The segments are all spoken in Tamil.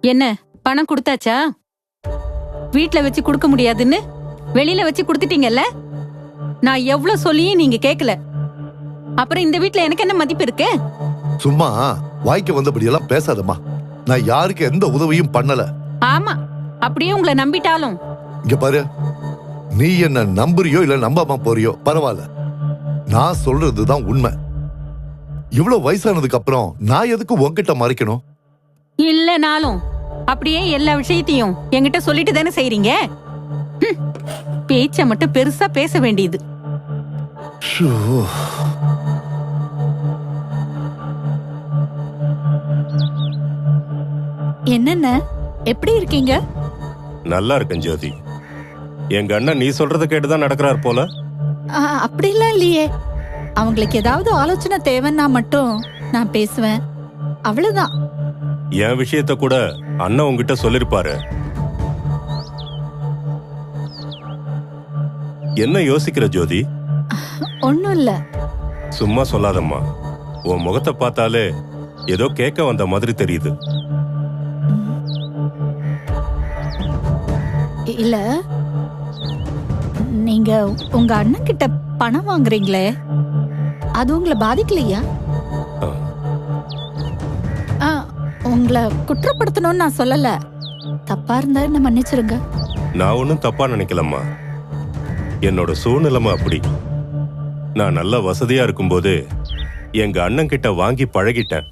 என்ன பணம் கொடுத்தாச்சா? வீட்ல வச்சு கொடுக்க முடியாதுன்னு? வெளியில வச்சு கொடுத்துட்டீங்கல்ல? நான் எவ்வளவு சொல்லியும் நீங்க கேக்கல. அப்புறம் இந்த வீட்ல எனக்கு என்ன மதிப்பு இருக்கு? சும்மா வாய்க்கு வந்தபடியெல்லாம் பேசாதம்மா. நான் யாருக்கு எந்த உதவியும் பண்ணல. ஆமா அப்படியே உங்களை நம்பிட்டாலும். இங்க பாரு நீ என்ன நம்புறியோ இல்ல நம்பாம போறியோ பரவாயில்ல. நான் சொல்றதுதான் உண்மை. இவ்வளவு வயசானதுக்கு அப்புறம் நான் எதுக்கு உன்கிட்ட மறைக்கணும்? இல்லனாலும் அப்படியே எல்லா விஷயத்தையும் என்கிட்ட சொல்லிட்டு தானே செய்றீங்க? பேச்ச மட்டும் பெருசா பேச வேண்டியது. என்னென்ன? எப்படி இருக்கீங்க? நல்லா இருக்கேன் ஜோதி. எங்க அண்ணன் நீ சொல்றத கேட்டுதான் நடக்கிறார் போல. அப்படிலாம் இல்லையே. அவங்களுக்கு ஏதாவது ஆலோசனை தேவைன்னா மட்டும் நான் பேசுவேன். அவ்வளவுதான். என் விஷயத்த கூட அண்ணன் உங்ககிட்ட சொல்லிருப்பாரு. என்ன யோசிக்கிற ஜோதி? ஒண்ணும் இல்ல. சும்மா சொல்லாதம்மா. உன் முகத்தை பார்த்தாலே ஏதோ கேட்க வந்த மாதிரி தெரியுது. இல்ல. நீங்க உங்க அண்ணன் கிட்ட பணம் வாங்குறீங்களே? அது உங்களை பாதிக்கலையா? உங்களை குற்றப்படுத்தணும்னு நான் சொல்லல. தப்பா இருந்தா என்ன மன்னிச்சிருங்க? நான் ஒன்றும் தப்பா நினைக்கலம்மா. என்னோட சூழ்நிலைமை அப்படி. நான் நல்ல வசதியா இருக்கும்போது எங்க அண்ணன் கிட்ட வாங்கி பழகிட்டேன்.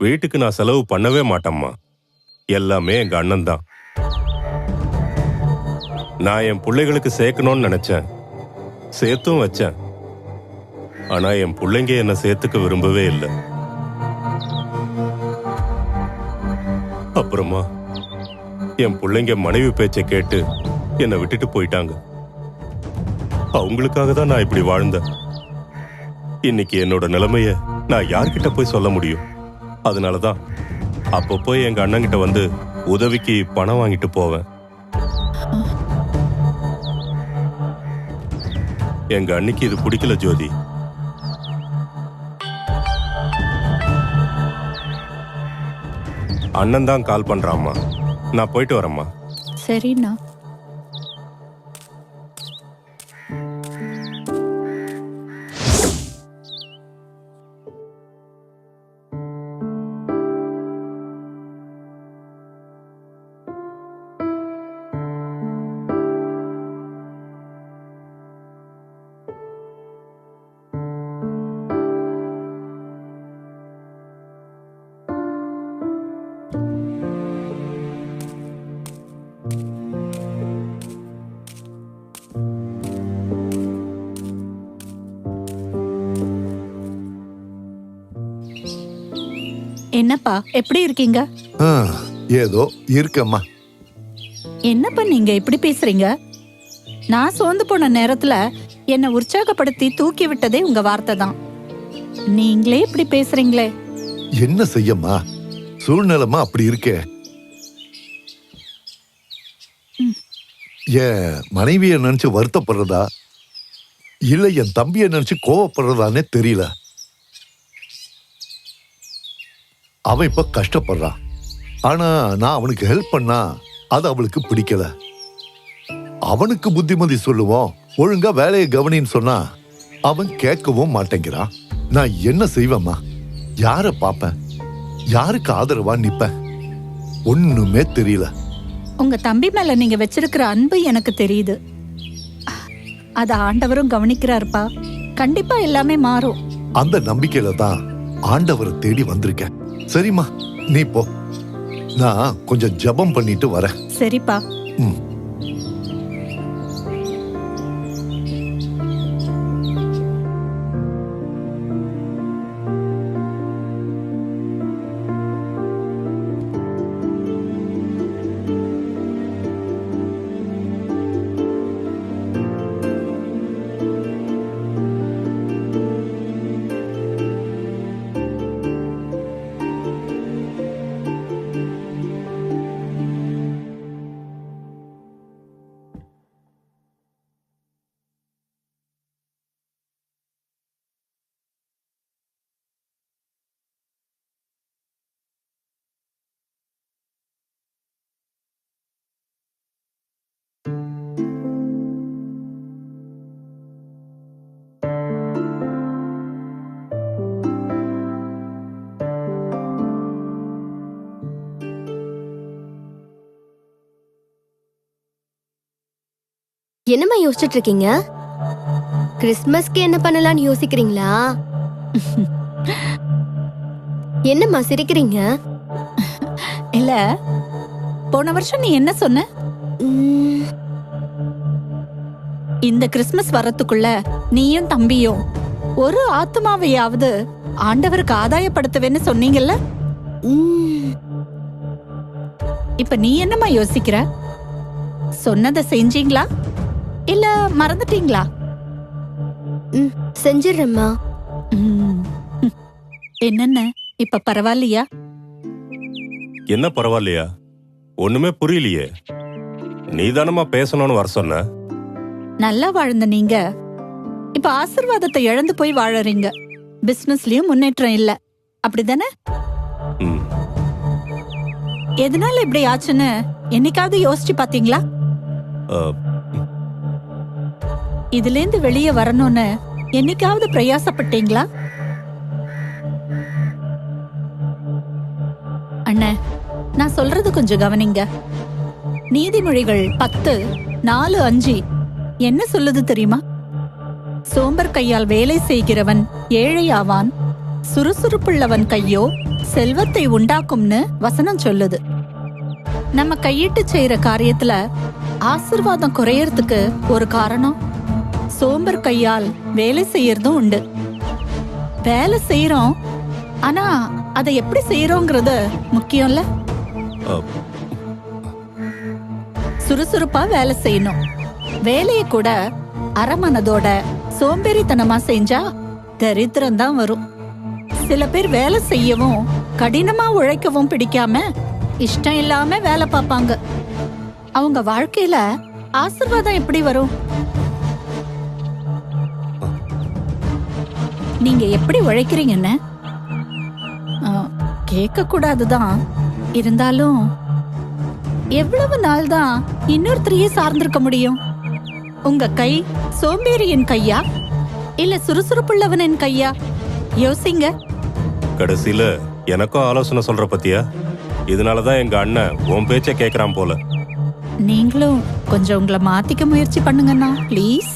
வீட்டுக்கு நான் செலவு பண்ணவே மாட்டேம்மா. எல்லாமே எங்க அண்ணன் தான் நான் என் பிள்ளைகளுக்கு சேர்க்கணும்னு நினைச்சேன். சேர்த்தும் வச்சேன். ஆனா என் பிள்ளைங்க என்ன சேர்த்துக்க விரும்பவே இல்லை. அப்புறமா என் பிள்ளைங்க மனைவி பேச்சை கேட்டு என்னை விட்டுட்டு போயிட்டாங்க. அவங்களுக்காக தான் நான் இப்படி வாழ்ந்தேன். இன்னைக்கு என்னோட நிலைமைய நான் யார்கிட்ட போய் சொல்ல முடியும்? அதனால தான் அப்பப்போ எங்க அண்ணங்கிட்ட வந்து உதவிக்கு பணம் வாங்கிட்டு போவேன். எங்க அன்னைக்கு இது பிடிக்கல ஜோதி. அண்ணன் தான் கால் பண்றாம்மா. நான் போயிட்டு வரேம்மா. சரிண்ணா. என்னப்பா எப்படி இருக்கீங்க? ஆ, ஏதோ இருக்கம்மா. என்னப்பா நீங்க இப்படி பேசுறீங்க? நான் சோர்ந்து போன நேரத்துல என்னை உற்சாகப்படுத்தி தூக்கி விட்டதே உங்க வார்த்தை தான். நீங்களே இப்படி பேசுறீங்களே. என்ன செய்யம்மா? சூழ்நிலைமா அப்படி இருக்கே? என் மனைவிய நினைச்சு வருத்தப்படுறதா? இல்ல என் தம்பிய நினைச்சு கோவப்படுறதானே தெரியல. அவன் இப்ப கஷ்டப்படுறான் ஆனா நான் அவனுக்கு ஹெல்ப் பண்ணா அது அவளுக்கு பிடிக்கல. அவனுக்கு புத்திமதி சொல்லுவோம் ஒழுங்கா வேலையை கவனின்னு சொன்னா அவன் கேட்கவும் மாட்டேங்கிறான் நான் என்ன செய்வேம்மா? யார பாப்பேன் யாருக்கு ஆதரவா நிப்பேன்? ஒண்ணுமே தெரியல. உங்க தம்பி மேல நீங்க வச்சிருக்கிற அன்பு எனக்கு தெரியுது. அத ஆண்டவரும் கவனிக்கிறாருப்பா. கண்டிப்பா எல்லாமே மாறும். அந்த நம்பிக்கையில தான் ஆண்டவரை தேடி வந்திருக்கேன். சரிம்மா நீ போ. நான் கொஞ்சம் ஜெபம் பண்ணிட்டு வரேன். சரிப்பா. ம். என்னம்மா யோசிச்சுட்டு இருக்கீங்க கிறிஸ்மஸ்க்கு என்ன பண்ணலாம்னு யோசிக்கிறீங்களா? என்னம்மா சிரிக்கிறீங்க? இல்ல போன வருஷம் நீ என்ன சொன்ன? இந்த கிறிஸ்மஸ் வரத்துக்குள்ள நீயும் தம்பியும் ஒரு ஆத்மாவையாவது ஆண்டவருக்கு ஆதாயப்படுத்துவேன்னு சொன்னீங்கல்ல? உம். இப்ப நீ என்னம்மா யோசிக்கிற? சொன்னதை செஞ்சீங்களா? இல்ல மறந்துட்டீங்களா? செஞ்சிடுறேம்மா. என்னென்ன? இப்ப பரவாயில்லையா? என்ன பரவாயில்லையா? ஒண்ணுமே புரியலையே. நீதானம்மா பேசணும்னு வர சொன்ன. நல்லா வாழ்ந்த நீங்க. இப்ப ஆசிர்வாதத்தை இழந்து போய் வாழறீங்க. பிசினஸ்லயும் முன்னேற்றம் இல்ல. அப்படிதானே? எதனால இப்படி ஆச்சுன்னு என்னைக்காவது யோசிச்சு பாத்தீங்களா? இதுல இருந்து வெளியே வரணும்னு என்னைக்காவது பிரயாசப்பட்டீங்களா? அண்ணே நான் சொல்றது கொஞ்சம் கவனிங்க. நீதிமொழிகள் பத்து நாலு அஞ்சு. என்ன சொல்லுது தெரியுமா? சோம்பர் கையால் வேலை செய்கிறவன் ஏழை ஆவான். சுறுசுறுப்புள்ளவன் கையோ செல்வத்தை உண்டாக்கும்னு வசனம் சொல்லுது. நம்ம கையிட்டு செய்யற காரியத்துல ஆசிர்வாதம் குறையறதுக்கு ஒரு காரணம்? சோம்பர் கையால் வேலை செய்யறதும் உண்டு. வேலை செய்யறோம் ஆனா அதை எப்படி செய்யறோங்கிறது முக்கியம்ல? சுறுசுறுப்பா வேலை செய்யணும். வேலைய கூட அரமனதோட சோம்பேறித்தனமா செஞ்சா தரித்திரம் தான் வரும். சில பேர் வேலை செய்யவும் கடினமா உழைக்கவும் பிடிக்காம இஷ்டம் இல்லாம வேலை பார்ப்பாங்க. அவங்க வாழ்க்கையில ஆசிர்வாதம் எப்படி வரும்? நீங்க எப்படி உழைக்கிறீங்கன்னு கேட்க கூடாதுதான் இருந்தாலும் எவ்வளவு நாள் தான் இன்னொருத்தரையே சார்ந்திருக்க முடியும்? உங்க கை சோம்பேறியின் கையா? இல்ல சுறுசுறுப்புள்ளவனின் கையா? யோசிங்க. கடைசியில எனக்கும் ஆலோசனை சொல்ற பத்தியா? இதனாலதான் எங்க அண்ணன் உன் பேச்ச கேக்குறான் போல. நீங்களும் கொஞ்சம் உங்களை மாத்திக்க முயற்சி பண்ணுங்கண்ணா ப்ளீஸ்.